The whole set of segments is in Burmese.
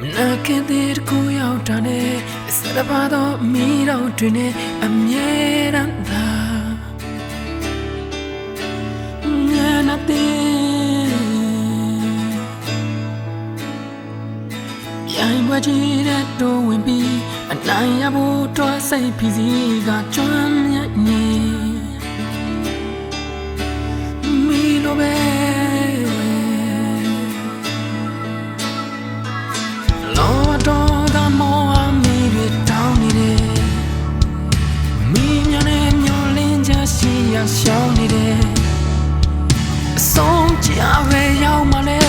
မနာခင်တဲ့ကိုရောက်တာနဲ့စရပါတော့မိတော့တွင်နဲ့အမြဲတမ်းသာညနာတဲ့ရိုင်းပွဲကြီးတဲ့တိုးဝင်ပြီးအနိုင်ရဖို့တော့စိတ်ဖြစ်စီကကျွမ်းမြတ်နေ ရှိရရှောင်းနေတယ်အဆုံးကြပဲရောက်မှလဲ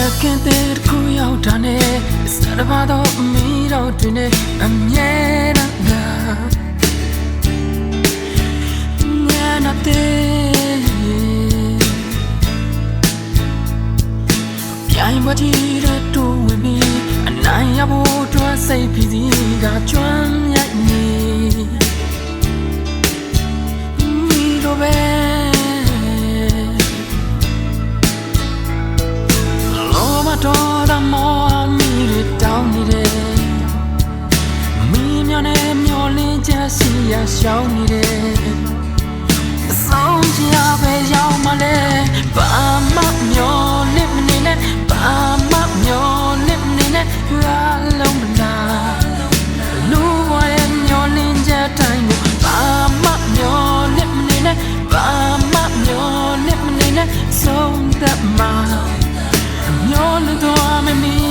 မနခင်တဲ့ကိုရောက်တာနဲ့စရပါတော့မီတော့တွင်နဲ့အမြဲတမ်းကညနာတဲ့ပြိုင်ပွဲကြီးတဲ့တူဝင်ပြီးအနိုင်ရဖို့အတွက်စိတ်ဖြစ်စီကကျွမ်းရို တော်တာမောမီရတောင်းနေတယ်မီမျောနဲ့မျောလင်းချက်စီရရှောင်းနေတယ်အဆုံးကြပဲရောက်မလဲဘာမှမျောလင့်မနေနဲ့ဘာမှမျောလင့်မနေနဲ့ရာလုံးမလားလူဝရဲ့မျောလင်းချက်တိုင်းကိုဘာမှမျောလင့်မနေနဲ့ဘာမှမျောလင့်မနေနဲ့ဆုံးသက်မှာ မျောလို့တော့မမီ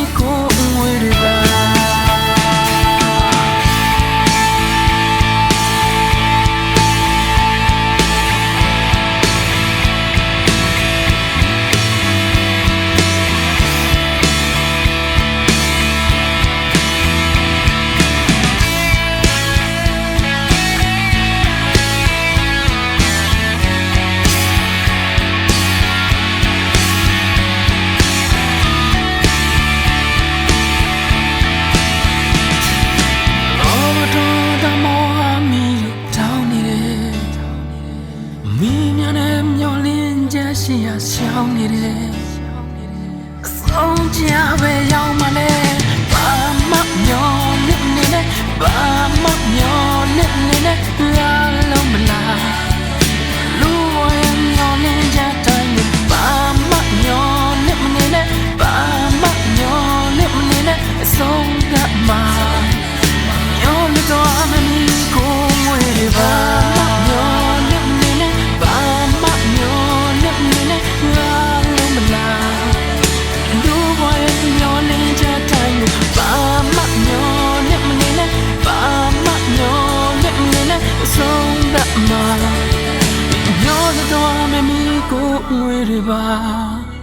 င်းနေတယ်အဆုံးကြပဲရောက်မှလဲဘာမှမျောလင့်နေနဲ့ဘာ muere va.